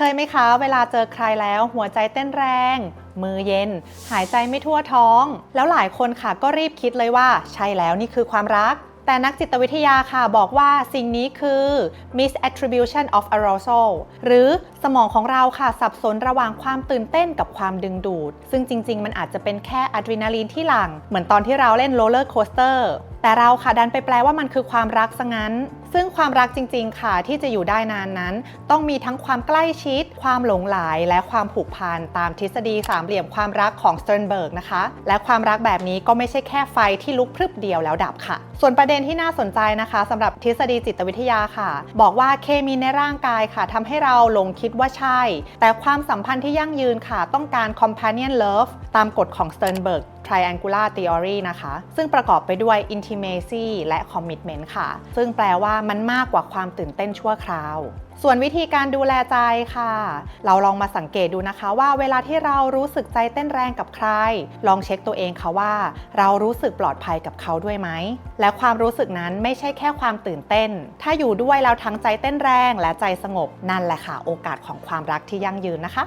เคยไหมคะ เวลาเจอใครแล้วหัวใจเต้นแรง มือเย็น หายใจไม่ทั่วท้อง แล้วหลายคนค่ะก็รีบคิดเลยว่า ใช่แล้วนี่คือความรัก แต่นักจิตวิทยาค่ะบอกว่าสิ่งนี้คือ misattribution of arousal หรือสมองของเราค่ะสับสนระหว่างความตื่นเต้นกับความดึงดูด ซึ่งจริง ๆ มันอาจจะเป็นแค่อะดรีนาลีนที่หลั่งเหมือนตอนที่เราเล่นโรลเลอร์โคสเตอร์แต่เราค่ะดันไปแปลว่ามันคือความรักซะงั้น ซึ่งความรักจริง ๆ ค่ะที่จะอยู่ได้นานนั้น ต้องมีทั้งความใกล้ชิด ความหลงไหลและความผูกพันตามทฤษฎีสามเหลี่ยมความรักของสเตนเบิร์กนะคะ และความรักแบบนี้ก็ไม่ใช่แค่ไฟที่ลุกพรึบเดียวแล้วดับค่ะ ส่วนประเด็นที่น่าสนใจนะคะสำหรับทฤษฎีจิตวิทยาค่ะ บอกว่าเคมีในร่างกายค่ะทำให้เราหลงคิดว่าใช่ แต่ความสัมพันธ์ที่ยั่งยืนค่ะ ต้องการ companion love ตามกฎของสเตนเบิร์ก triangular theory นะคะ ซึ่งประกอบไปด้วย intimacy และ commitment ค่ะ ซึ่งแปลว่ามันมากกว่าความตื่นเต้นชั่วคราว ส่วนวิธีการดูแลใจค่ะ เราลองมาสังเกตดูนะคะว่าเวลาที่เรารู้สึกใจเต้นแรงกับใคร ลองเช็คตัวเองค่ะว่า เรารู้สึกปลอดภัยกับเขาด้วยไหม และความรู้สึกนั้นไม่ใช่แค่ความตื่นเต้น ถ้าอยู่ด้วยแล้วทั้งใจเต้นแรงและใจสงบนั่นแหละค่ะ โอกาสของความรักที่ยั่งยืนนะคะ